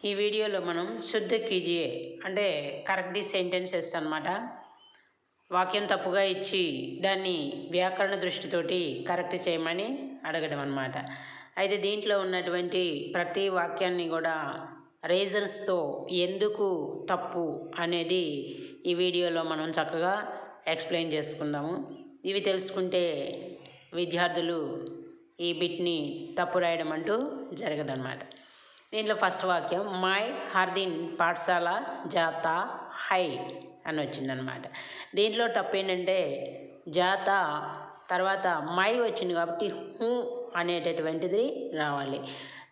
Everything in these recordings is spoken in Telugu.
ఈ వీడియోలో మనం శుద్ధ కీజియే అంటే కరెక్ట్ సెంటెన్సెస్ అన్నమాట వాక్యం తప్పుగా ఇచ్చి దాన్ని వ్యాకరణ దృష్టితోటి కరెక్ట్ చేయమని అడగడం అనమాట అయితే దీంట్లో ఉన్నటువంటి ప్రతి వాక్యాన్ని కూడా రీజన్స్తో ఎందుకు తప్పు అనేది ఈ వీడియోలో మనం చక్కగా ఎక్స్ప్లెయిన్ చేసుకుందాము. ఇవి తెలుసుకుంటే విద్యార్థులు ఈ బిట్ని తప్పు రాయడం అంటూ జరగదన్నమాట. దీంట్లో ఫస్ట్ వాక్యం మై హర్దిన్ పాఠశాల జాత హై అని వచ్చిందనమాట. దీంట్లో తప్పు ఏంటంటే జాత తర్వాత మై వచ్చింది కాబట్టి హూ అనేటటువంటిది రావాలి.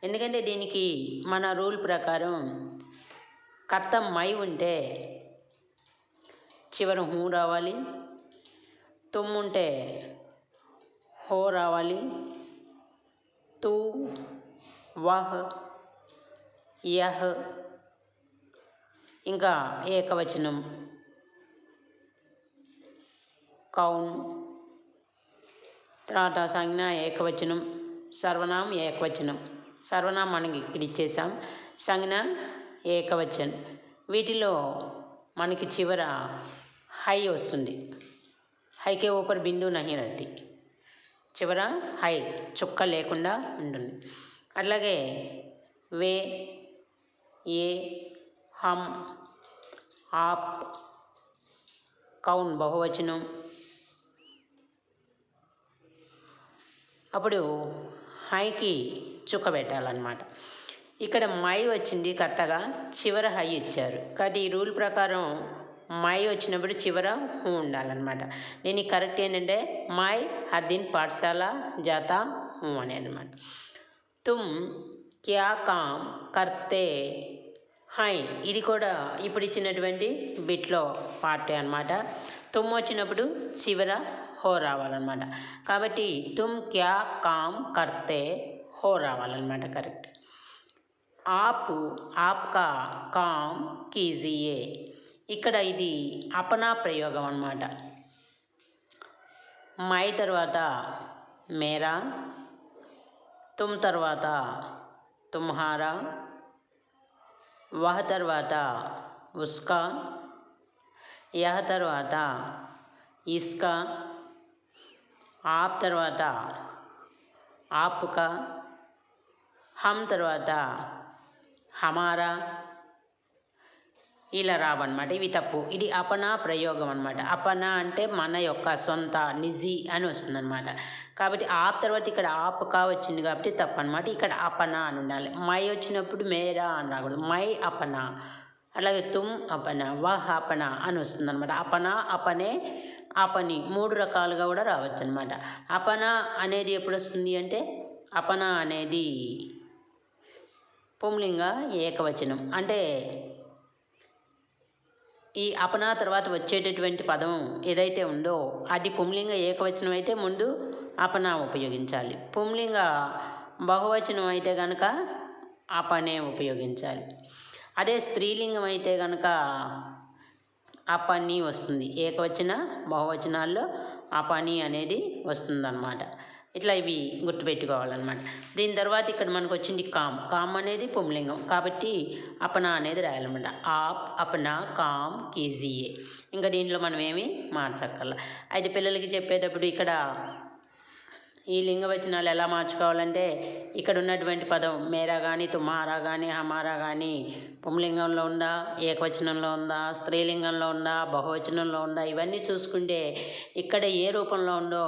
ఎందుకంటే దీనికి మన రూల్ ప్రకారం కర్త మై ఉంటే చివరి హూ రావాలి. తుమ్ముంటే హో రావాలి. తూ వహ్ యహ్. ఇంకా ఏకవచనం. కౌన్. తర్వాత సంజ్ఞ ఏకవచనం. సర్వనామం ఏకవచనం. సర్వనామం మనకి ఇక్కడ ఇచ్చేసాం. సంజ్ఞ ఏకవచనం. వీటిలో మనకి చివర హై వస్తుంది. హైకే ఊపర్ బిందు నహి చివర హై చుక్క లేకుండా ఉంటుంది. అట్లాగే వే ఏ హమ్ ఆప్ కౌన్ బహువచనం. అప్పుడు హైకి చుక్క పెట్టాలన్నమాట ఇక్కడ మై వచ్చింది కరెక్ట్గా చివర హై ఇచ్చారు. కాబట్టి ఈ రూల్ ప్రకారం మై వచ్చినప్పుడు చివర హూ ఉండాలన్నమాట. నేను కరెక్ట్ ఏంటంటే మై హర్దిన్ పాఠశాల జాత హూ అని అనమాట తుమ్ క్యా కామ్ కర్తే హాయ్ ఇది కూడా ఇప్పుడు ఇచ్చినటువంటి బిట్లో పార్ట్ అనమాట తుమ్ వచ్చినప్పుడు చివర హో రావాలన్నమాట. కాబట్టి తుమ్ క్యా కామ్ కర్తే హో రావాలన్నమాట కరెక్ట్. ఆప్ ఆప్కా కామ్ కీజియే. ఇక్కడ ఇది అపనా ప్రయోగం అనమాట మై తర్వాత మేరా తుమ్ తర్వాత తుమ్హారా వహ తర్వాత ఉస్కా యహ తర్వాత ఇస్కా ఆప్ తర్వాత ఆప్కా హమ్ తర్వాత హమారా ఇలా రావన్నమాట. ఇవి తప్పు. ఇది అపనా ప్రయోగం అనమాట అపన అంటే మన యొక్క సొంత నిజి అని వస్తుందన్నమాట. కాబట్టి ఆప్ తర్వాత ఇక్కడ ఆప్కా వచ్చింది కాబట్టి తప్పు అనమాట ఇక్కడ అపన అని ఉండాలి. మై వచ్చినప్పుడు మేరా అని రాకూడదు. మై అపన. అలాగే తుమ్ అపన వహ్ అపన అని వస్తుంది అనమాట అపన అపనే అపని మూడు రకాలుగా కూడా రావచ్చు అనమాట అపన అనేది ఎప్పుడు వస్తుంది అంటే అపన అనేది పుంలింగ ఏకవచనం. అంటే ఈ అపనా తర్వాత వచ్చేటటువంటి పదం ఏదైతే ఉందో అది పుంలింగ ఏకవచనం అయితే ముందు అపన ఉపయోగించాలి. పుంలింగ బహువచనం అయితే కనుక అపనే ఉపయోగించాలి. అదే స్త్రీలింగం అయితే కనుక అపని వస్తుంది. ఏకవచన బహువచనాల్లో అపని అనేది వస్తుందన్నమాట. ఇట్లా ఇవి గుర్తుపెట్టుకోవాలన్నమాట. దీని తర్వాత ఇక్కడ మనకు వచ్చింది కామ్. కామ్ అనేది పుంలింగం. కాబట్టి అపన అనేది రాయాలన్నమాట. ఆప్ అపన కామ్ కేజీఏ ఇంకా దీంట్లో మనం ఏమి మార్చక్కర్ల. అయితే పిల్లలకి చెప్పేటప్పుడు ఇక్కడ ఈ లింగవచనాలు ఎలా మార్చుకోవాలంటే ఇక్కడ ఉన్నటువంటి పదం మేరా కానీ తుమారా కానీ హమారా కానీ పుంలింగంలో ఉందా ఏకవచనంలో ఉందా స్త్రీలింగంలో ఉందా బహువచనంలో ఉందా ఇవన్నీ చూసుకుంటే ఇక్కడ ఏ రూపంలో ఉందో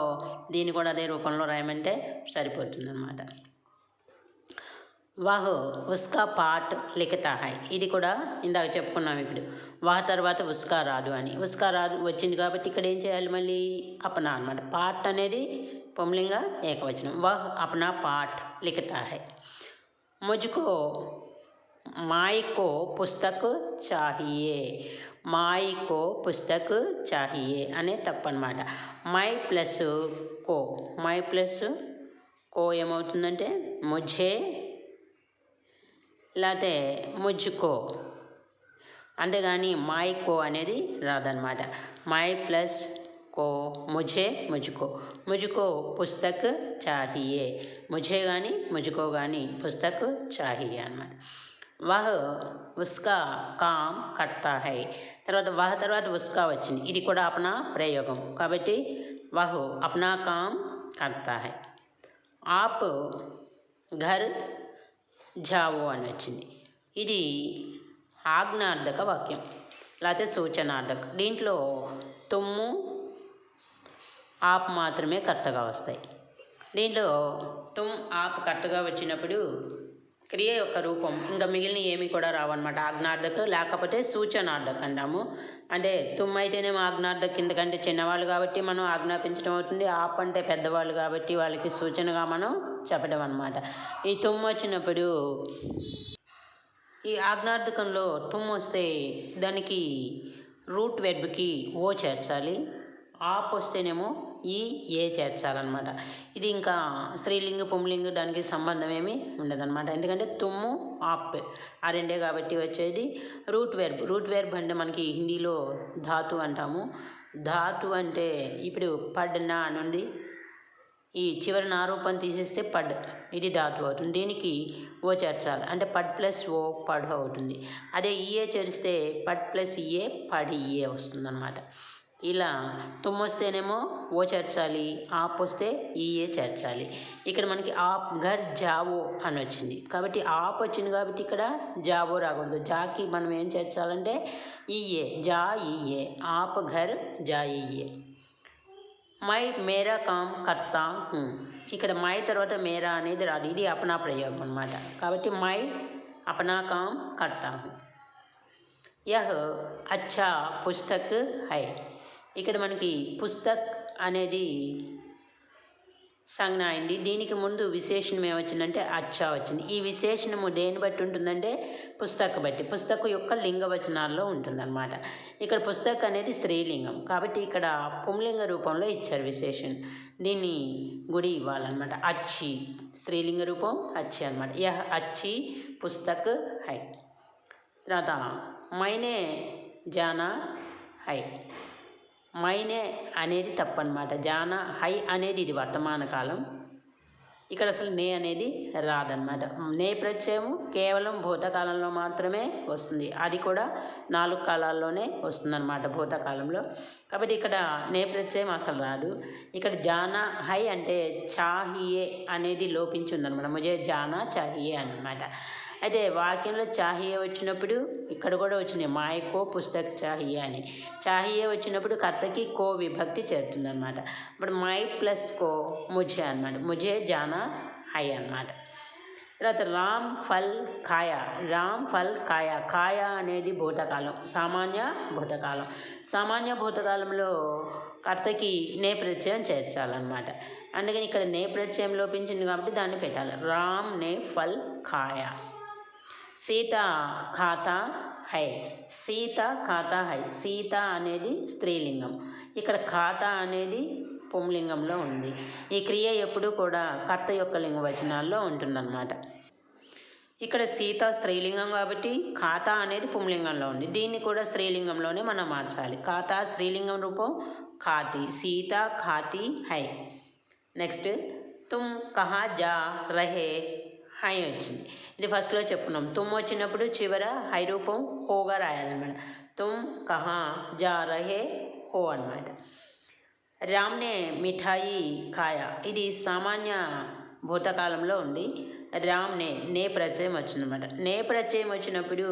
దీన్ని కూడా అదే రూపంలో రాయమంటే సరిపోతుంది అనమాట వాహ్ ఉస్కా పాట్ లిఖతా హై. ఇది కూడా ఇందాక చెప్పుకున్నాం ఇప్పుడు. వాహ్ తర్వాత ఉస్కా రాదు అని. ఉస్కా రాదు వచ్చింది కాబట్టి ఇక్కడ ఏం చేయాలి మళ్ళీ? అపనా అనమాట పాట్ అనేది పుంలింగ ఏకవచనం వహ్ అపనా పాట్ లిఖతా హై ముझको మాయ్ కో పుస్తక్ చాహియే మాయ్ కో పుస్తక్ చాహియే అనే తప్పనమాట మై ప్లస్ కో మై ప్లస్ కో ఏమవుతుందంటే ముఝే లేకపోతే ముజ్జుకో అంతేగాని మాయ్ కో అనేది రాదనమాట మై ప్లస్ को, मुझे, मुझको मुझको पुस्तक चाहिए। मुझे गानी, मुझको गानी पुस्तक चाहिए। अन्मा वह उसका काम करता है। तरह वह तरह उसका वचन। इध अपना प्रयोग। काबी वह अपना काम करता है। आप घर जाओ अच्छी इधी आज्ञार्धक वाक्य। लूचनार्धक दींट तुम्हें ఆప్ మాత్రమే కరెక్ట్గా వస్తాయి. దీంట్లో తుమ్ ఆప్ కరెక్ట్గా వచ్చినప్పుడు క్రియ యొక్క రూపం ఇంకా మిగిలిన ఏమి కూడా రావన్నమాట. ఆజ్ఞార్థక లేకపోతే సూచనార్థక అంటాము. అంటే తుమ్ అయితేనేమో ఆజ్ఞార్థక? కిందకంటే చిన్నవాళ్ళు కాబట్టి మనం ఆజ్ఞాపించడం అవుతుంది. ఆప్ అంటే పెద్దవాళ్ళు కాబట్టి వాళ్ళకి సూచనగా మనం చెప్పడం అనమాట ఈ తుమ్ వచ్చినప్పుడు ఈ ఆజ్ఞార్థకంలో తుమ్ వస్తే దానికి రూట్ వెర్బ్కి ఓ చేర్చాలి. ఆప్ వస్తేనేమో ఈ ఏ చేర్చాలన్నమాట. ఇది ఇంకా స్త్రీలింగ పుంలింగ దానికి సంబంధం ఏమీ ఉండదన్నమాట. ఎందుకంటే తుమ్ము ఆప్ ఆ రెండే కాబట్టి వచ్చేది. రూట్ వెర్బ్ రూట్ వెర్బ్ అంటే మనకి హిందీలో ధాతు అంటాము. ధాతు అంటే ఇప్పుడు పడ్నా అని ఉంది ఈ చివరి నారూపం తీసేస్తే పడ్ ఇది ధాతు అవుతుంది. దీనికి ఓ చేర్చాలి. అంటే పడ్ ప్లస్ ఓ పడ్ అవుతుంది. అదే ఈఏ చేరిస్తే పడ్ ప్లస్ ఈఏ పడ్ ఈఏ వస్తుందన్నమాట. ఇలా తుమ్మొస్తేనేమో ఓ చేర్చాలి ఆప్ వస్తే ఈఏ చేర్చాలి. ఇక్కడ మనకి ఆప్ ఘర్ జావో అని వచ్చింది. కాబట్టి ఆప్ వచ్చింది కాబట్టి ఇక్కడ జావో రాకూడదు. జాకి మనం ఏం చేర్చాలంటే ఈఏ జా ఈఏ ఆప్ ఘర్ జా ఈఏ మై మేరా కామ్ కర్తా హూ. ఇక్కడ మై తర్వాత మేరా అనేది రాదు. ఇది అపనా ప్రయోగం అనమాట కాబట్టి మై అపనా కామ్ కర్తా హూ. యహ్ అచ్చా పుస్తక్ హై. ఇక్కడ మనకి పుస్తక్ అనేది సంజ్ఞ అయింది. దీనికి ముందు విశేషణం ఏమొచ్చిందంటే అచ్చా వచ్చింది ఈ విశేషణము దేని బట్టి ఉంటుందంటే పుస్తక బట్టి. పుస్తక యొక్క లింగవచనాల్లో ఉంటుందన్నమాట. ఇక్కడ పుస్తక్ అనేది స్త్రీలింగం. కాబట్టి ఇక్కడ పుంలింగ రూపంలో ఇచ్చారు విశేషణం. దీన్ని గుడి ఇవ్వాలన్నమాట. అచ్చి స్త్రీలింగ రూపం అచ్చి అనమాట యహ్ అచ్చి పుస్తక్ హై. తర్వాత మైనే జానా హై. మైనే అనేది తప్పనమాట. జానా హై అనేది ఇది వర్తమాన కాలం. ఇక్కడ అసలు నే అనేది రాదనమాట. నే ప్రత్యయము కేవలం భూతకాలంలో మాత్రమే వస్తుంది. అది కూడా నాలుగు కాలాల్లోనే వస్తుందన్నమాట భూతకాలంలో. కాబట్టి ఇక్కడ నే ప్రత్యయం అసలు రాదు. ఇక్కడ జానా హై అంటే చాహియే అనేది లోపించి ఉందన్నమాట ముజే జానా చాహియే అన్నమాట. అయితే వాక్యంలో చాహియే వచ్చినప్పుడు ఇక్కడ కూడా వచ్చినాయి మాయకో పుస్తక్ చాహియే అని. చాహియే వచ్చినప్పుడు కర్తకి కో విభక్తి చేరుతుంది అనమాట ఇప్పుడు మై ప్లస్ కో ముజే అనమాట ముజే జానా హై అన్నమాట. తర్వాత రామ్ ఫల్ కాయ రామ్ ఫల్ కాయ కాయ అనేది భూతకాలం. సామాన్య భూతకాలం. సామాన్య భూతకాలంలో కర్తకి నే ప్రత్యయం చేర్చాలన్నమాట. అందుకని ఇక్కడ నే ప్రత్యయం లోపించింది కాబట్టి దాన్ని పెట్టాలి. రామ్ నే ఫల్ కాయ సీత ఖాతా హై. సీత ఖాతా హై. సీత అనేది స్త్రీలింగం. ఇక్కడ ఖాతా అనేది పుంలింగంలో ఉంది. ఈ క్రియ ఎప్పుడూ కూడా కర్త యొక్క లింగ వచనాల్లో ఉంటుందన్నమాట. ఇక్కడ సీత స్త్రీలింగం కాబట్టి ఖాతా అనేది పుంలింగంలో ఉంది. దీన్ని కూడా స్త్రీలింగంలోనే మనం మార్చాలి. ఖాతా స్త్రీలింగం రూపం ఖాతి. సీత ఖాతి హై. నెక్స్ట్ తుమ్ కహా జా రహే హై వచ్చింది. ఇది ఫస్ట్లో చెప్పుకున్నాం. తుమ్ వచ్చినప్పుడు చివర హై రూపం హోగా రాయాలన్నమాట. తుమ్ కహా జా రహే హో అనమాట రామ్నే మిఠాయి కాయ ఇది సామాన్య భూతకాలంలో ఉంది. రామ్నే నే ప్రత్యయం వచ్చిందన్నమాట. నే ప్రత్యయం వచ్చినప్పుడు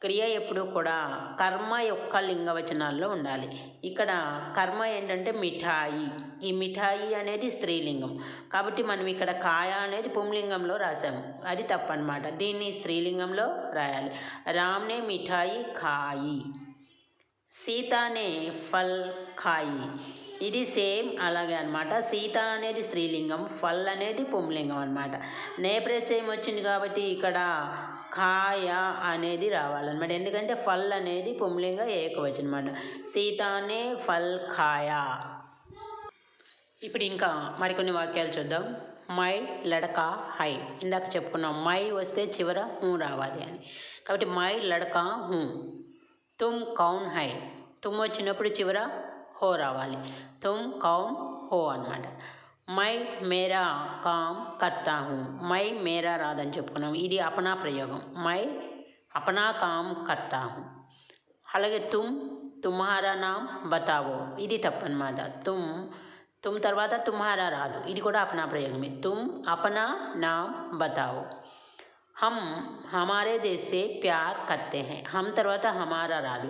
క్రియ ఎప్పుడు కూడా కర్మ యొక్క లింగవచనాల్లో ఉండాలి. ఇక్కడ కర్మ ఏంటంటే మిఠాయి. ఈ మిఠాయి అనేది స్త్రీలింగం. కాబట్టి మనం ఇక్కడ కాయ అనేది పుంలింగంలో రాసాము అది తప్పనమాట. దీన్ని స్త్రీలింగంలో రాయాలి. రామ్నే మిఠాయి ఖాయి. సీతానే ఫల్ ఖాయి. ఇది సేమ్ అలాగే అనమాట సీత అనేది స్త్రీలింగం ఫల్ అనేది పుంలింగం అనమాట నేప్రచయం వచ్చింది కాబట్టి ఇక్కడ కాయ అనేది రావాలన్నమాట. ఎందుకంటే ఫల్ అనేది పుంలింగ ఏకవచనం అనమాట సీతానే ఫల్ కాయ ఇప్పుడు ఇంకా మరికొన్ని వాక్యాలు చూద్దాం. మై లడకా హై. ఇందాక చెప్పుకున్నాం మై వస్తే చివర హూ రావాలి అని. కాబట్టి my లడకా who. Tum Kaun high. తుమ్ వచ్చినప్పుడు చివర హో రావాలి. తుమ్ కౌమ్ హో అనమాట మై మేరా కామ్ కర్తా హూ. మై మేరా రాదని చెప్పుకున్నాం. ఇది అపనా ప్రయోగం. మై అపనా కామ్ కర్తా హూ. అలాగే తుమ్ తుమ్హారా నామ్ బతావో. ఇది తప్పనమాట తుమ్ తుమ్ తర్వాత తుమ్హారా రాదు. ఇది కూడా అపనా ప్రయోగమే. తుమ్ అపనా నామ్ బతావో. హమ్ హమారే దేశ్ సే ప్యార్ కత్తే హే హమ్ తర్వాత హమారా రాదు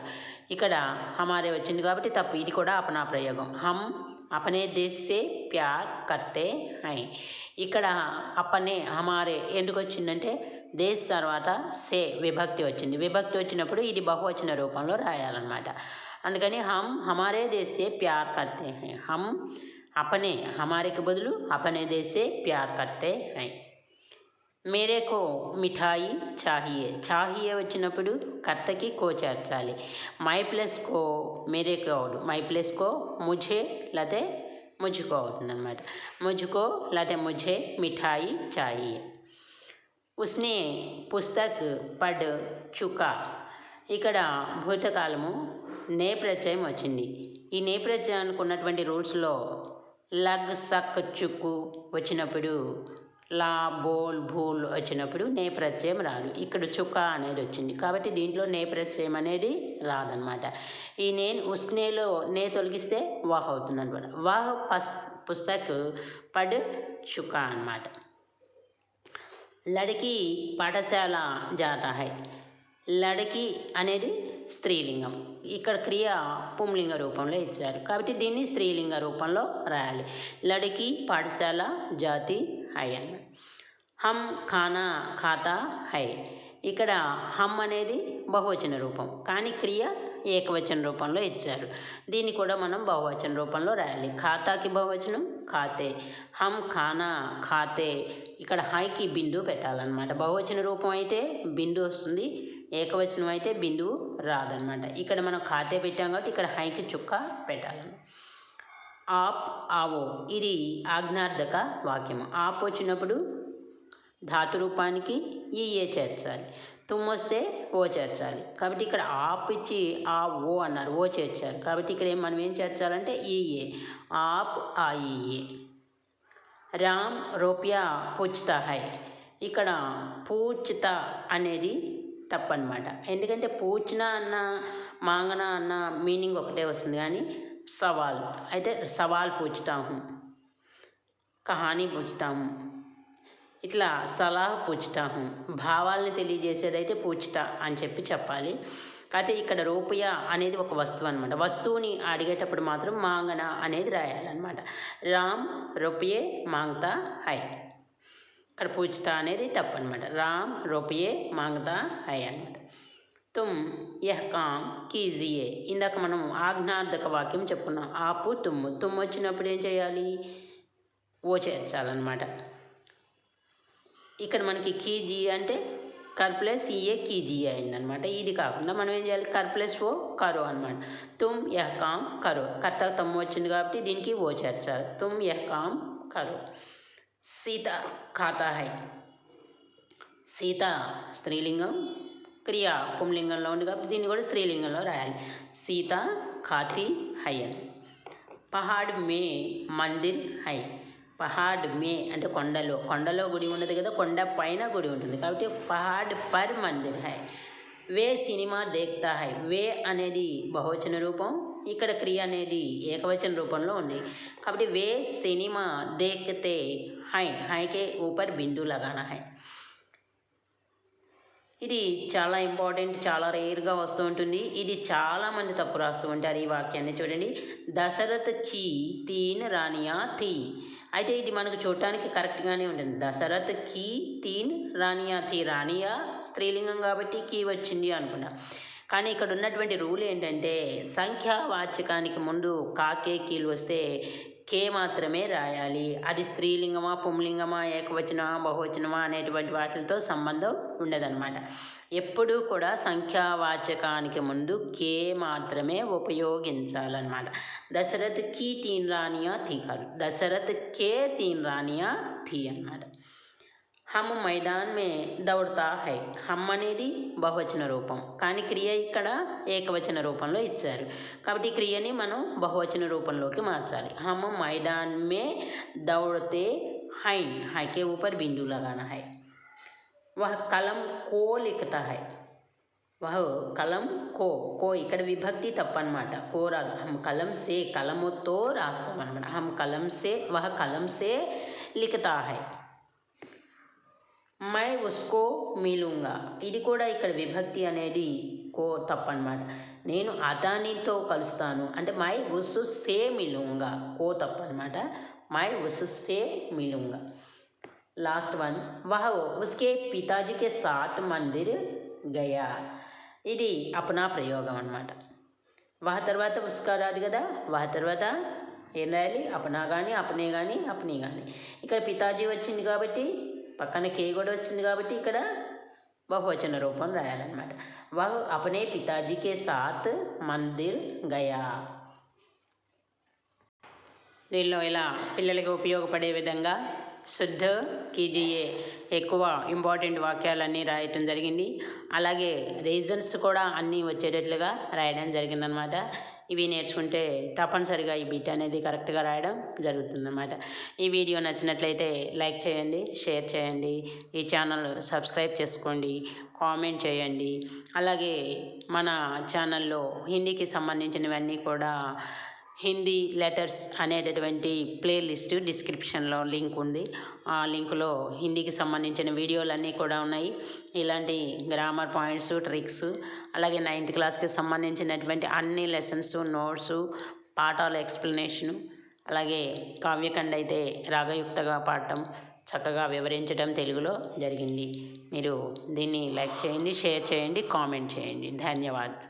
ఇక్కడ హమారే వచ్చింది కాబట్టి తప్పు ఇది కూడా అపనా ప్రయోగం హమ్ అపనే దేశ్ సే ప్యార్ కత్తే హై ఇక్కడ అపనే హమారే ఎందుకు వచ్చిందంటే దేశ్ తర్వాత సే విభక్తి వచ్చింది విభక్తి వచ్చినప్పుడు ఇది బహువచన రూపంలో రాయాలన్నమాట అందుకని హమ్ హమారే దేశ్ సే ప్యార్ కత్తే హై హమ్ అపనే హమారేకి బదులు అపనే దేశ్ సే ప్యార్ కత్తే హై మేరేకో మిఠాయి చాహియే. చాహియే వచ్చినప్పుడు కర్తకి కో చేర్చాలి. మై ప్లస్ కో మేరేకో అవుడు మై ప్లస్ కో ముఝే లేతే ముజుకో అవుతుందన్నమాట. ముజుకో లేతే ముఝే మిఠాయి చాహియే. ఉస్నే పుస్తక్ పడ్ చుకా. ఇక్కడ భూతకాలము నేప్రచయం వచ్చింది. ఈ నే అనుకున్నటువంటి ఉన్నటువంటి రూట్స్లో లగ్ సక్ చుక్కు వచ్చినప్పుడు లా బోల్ భూల్ వచ్చినప్పుడు నే ప్రత్యయం రాదు. ఇక్కడ చుక్క అనేది వచ్చింది. కాబట్టి దీంట్లో నే ప్రత్యయం అనేది రాదనమాట ఈ నేను ఉస్నేలో నే తొలగిస్తే వాహ్ అవుతుంది అనమాట వాహ్ పస్ పుస్తక్ పడ్ చుక్క అనమాట లడికి పాఠశాల జాతా హై. లడికి అనేది స్త్రీలింగం. ఇక్కడ క్రియ పుంలింగ రూపంలో ఇచ్చారు. కాబట్టి దీన్ని స్త్రీలింగ రూపంలో రాయాలి. లడికి పాఠశాల జాతి హై అన్న. హమ్ ఖానా ఖాతా హై. ఇక్కడ హమ్ అనేది బహువచన రూపం. కానీ క్రియ ఏకవచన రూపంలో ఇచ్చారు. దీన్ని కూడా మనం బహువచన రూపంలో రాయాలి. ఖాతాకి బహువచనం ఖాతే. హమ్ ఖానా ఖాతే. ఇక్కడ హైకి బిందు పెట్టాలన్నమాట. బహువచన రూపం అయితే బిందు వస్తుంది. ఏకవచనం అయితే బిందువు రాదనమాట ఇక్కడ మనం ఖాతే పెట్టాం కాబట్టి ఇక్కడ హైకి చుక్క పెట్టాలన్నమాట. ఆప్ ఆవో. ఇది ఆజ్ఞార్థక వాక్యం ఆప్ వచ్చినప్పుడు ధాతు రూపానికి ఈ ఏ చేర్చాలి. తుమ్మొస్తే ఓ చేర్చాలి. కాబట్టి ఇక్కడ ఆప్ ఇచ్చి ఆ ఓ అన్నారు. ఓ చేర్చారు కాబట్టి ఇక్కడ ఏం- మనం ఏం చేర్చాలంటే ఈ ఏ. ఆప్ ఆ ఈ ఏ. రామ్ రూప్యా పూచ్తా హై. ఇక్కడ పూచ్త అనేది తప్పనమాట ఎందుకంటే పూచిన అన్న మాంగన అన్న మీనింగ్ ఒకటే వస్తుంది. కానీ सवाल అయితే సవాల్ पूछता కహాని కహానీ ఇట్లా సలహా పూచుతా హూ తెలియజేసేదైతే పూచిత అని చెప్పి చెప్పాలి అయితే ఇక్కడ రూపయ అనేది ఒక వస్తువు అనమాట వస్తువుని అడిగేటప్పుడు మాత్రం మాంగన అనేది రాయాలన్నమాట రామ్ రూపయే మాంగతా హై ఇక్కడ పూచిత అనేది తప్పనమాట రామ్ రూపయే మాంగతా హై అనమాట తుమ్ యహ్ కామ్ కీజియే ఇందాక మనం ఆజ్ఞార్థక వాక్యం చెప్పుకున్నాం ఆపు తుమ్ము తుమ్ము వచ్చినప్పుడు ఏం చేయాలి ఓ చేర్చాలన్నమాట ఇక్కడ మనకి కీజీ అంటే కర్ ప్లస్ ఈఏ కీజీ అయిందనమాట ఇది కాకుండా మనం ఏం చేయాలి కర్ ప్లస్ ఓ కరో అనమాట తుమ్ యహ్ కామ్ కరో కర్త తమ్ము వచ్చింది కాబట్టి దీనికి ఓ చేర్చాలి తుమ్ యహ్ కామ్ కరో సీత ఖాతా హై సీత స్త్రీలింగం క్రియ పుంలింగంలో ఉంది కాబట్టి దీన్ని కూడా స్త్రీలింగంలో రాయాలి. సీత ఖాతి హై పహాడ్ మే మందిర్ హై. పహాడ్ మే అంటే కొండలో. కొండలో గుడి ఉండదు కదా కొండ పైన గుడి ఉంటుంది. కాబట్టి పహాడ్ పర్ మందిర్ హై. వే సినిమా దేక్తా హై. వే అనేది బహువచన రూపం ఇక్కడ క్రియ అనేది ఏకవచన రూపంలో ఉంది. కాబట్టి వే సినిమా దేక్తే హై. హైకే ఊపర్ బిందు లగానా హై. ఇది చాలా ఇంపార్టెంట్ చాలా రేర్గా వస్తూ ఉంటుంది. ఇది చాలామంది తప్పు రాస్తూ ఉంటారు ఈ వాక్యాన్ని చూడండి. దశరథ్ కీ తీన్ రానియా థీ అయితే ఇది మనకు చూడటానికి కరెక్ట్గానే ఉంటుంది. దశరథ్ కీ తీన్ రానియా థీ రానియా స్త్రీలింగం కాబట్టి కీ వచ్చింది అనుకున్నా. కానీ ఇక్కడ ఉన్నటువంటి రూల్ ఏంటంటే సంఖ్యావాచకానికి ముందు కాకే కీలు వస్తే కే మాత్రమే రాయాలి. అది స్త్రీలింగమా పుంలింగమా ఏకవచనమా బహువచనమా అనేటువంటి వాటితో సంబంధం ఉండదన్నమాట. ఎప్పుడూ కూడా సంఖ్యావాచకానికి ముందు కే మాత్రమే ఉపయోగించాలన్నమాట. దశరథ్ కీ తీన్ రానియా థీ కాదు. దశరథ్ కే తీన్ రానియా థీ అన్నమాట. హమ్ మైదాన్ మే దౌడతా హై హమ్ అనేది బహువచన రూపం కానీ క్రియ ఇక్కడ ఏకవచన రూపంలో ఇచ్చారు కాబట్టి ఈ క్రియని మనం బహువచన రూపంలోకి మార్చాలి హమ్ మైదాన్ మే దౌడతే హైన్ హై के ऊपर बिंदु लगाना है वह कलम को लिखता है వహ కలం కో కో ఇక్కడ విభక్తి తప్పనమాట కో రాదు హమ్ కలం సే కలముతో రాస్తాం అనమాట హమ్ కలం సే వహ కలం సే లిఖతా హై మై ఉస్కో మిలుంగా ఇది కూడా ఇక్కడ విభక్తి అనేది కో తప్పనమాట నేను అదానితో కలుస్తాను. అంటే మై ఉసు సే మిలుంగా కో తప్పనమాట మై ఉసు సే మిలుంగా లాస్ట్ వన్ వహ ఉస్కే పితాజీకే సాట్ మందిర్ గయా. ఇది అపనా ప్రయోగం అనమాట వహ తర్వాత ఉస్కా రాదు కదా? వహ తర్వాత ఏం రాయాలి? అపనా కానీ అపనే కానీ అపనీ కానీ ఇక్కడ పితాజీ వచ్చింది కాబట్టి పక్కన కే కూడా వచ్చింది కాబట్టి ఇక్కడ బహువచన రూపం రాయాలన్నమాట. వహ అపనే పితాజీకే సాత్ మందిర్ గయా. దీనిలో ఇలా పిల్లలకి ఉపయోగపడే విధంగా శుద్ధ కీజీఏ ఎక్కువ ఇంపార్టెంట్ వాక్యాలన్నీ రాయటం జరిగింది. అలాగే రీజన్స్ కూడా అన్నీ వచ్చేటట్లుగా రాయడం జరిగిందనమాట ఇవి నేర్చుకుంటే తప్పనిసరిగా ఈ బిట్ అనేది కరెక్ట్గా రాయడం జరుగుతుందన్నమాట. ఈ వీడియో నచ్చినట్లయితే లైక్ చేయండి షేర్ చేయండి ఈ ఛానల్ సబ్స్క్రైబ్ చేసుకోండి కామెంట్ చేయండి. అలాగే మన ఛానల్లో హిందీకి సంబంధించినవన్నీ కూడా హిందీ లెటర్స్ అనేటటువంటి ప్లేలిస్ట్ డిస్క్రిప్షన్లో లింక్ ఉంది. ఆ లింక్లో హిందీకి సంబంధించిన వీడియోలన్నీ కూడా ఉన్నాయి. ఇలాంటి గ్రామర్ పాయింట్స్ ట్రిక్స్ అలాగే నైన్త్ క్లాస్కి సంబంధించినటువంటి అన్ని లెసన్స్ నోట్స్ పాఠాల ఎక్స్ప్లెనేషను అలాగే కావ్యఖండ అయితే రాగయుక్తగా పాడటం చక్కగా వివరించడం తెలుగులో జరిగింది. మీరు దీన్ని లైక్ చేయండి షేర్ చేయండి కామెంట్ చేయండి. ధన్యవాదాలు.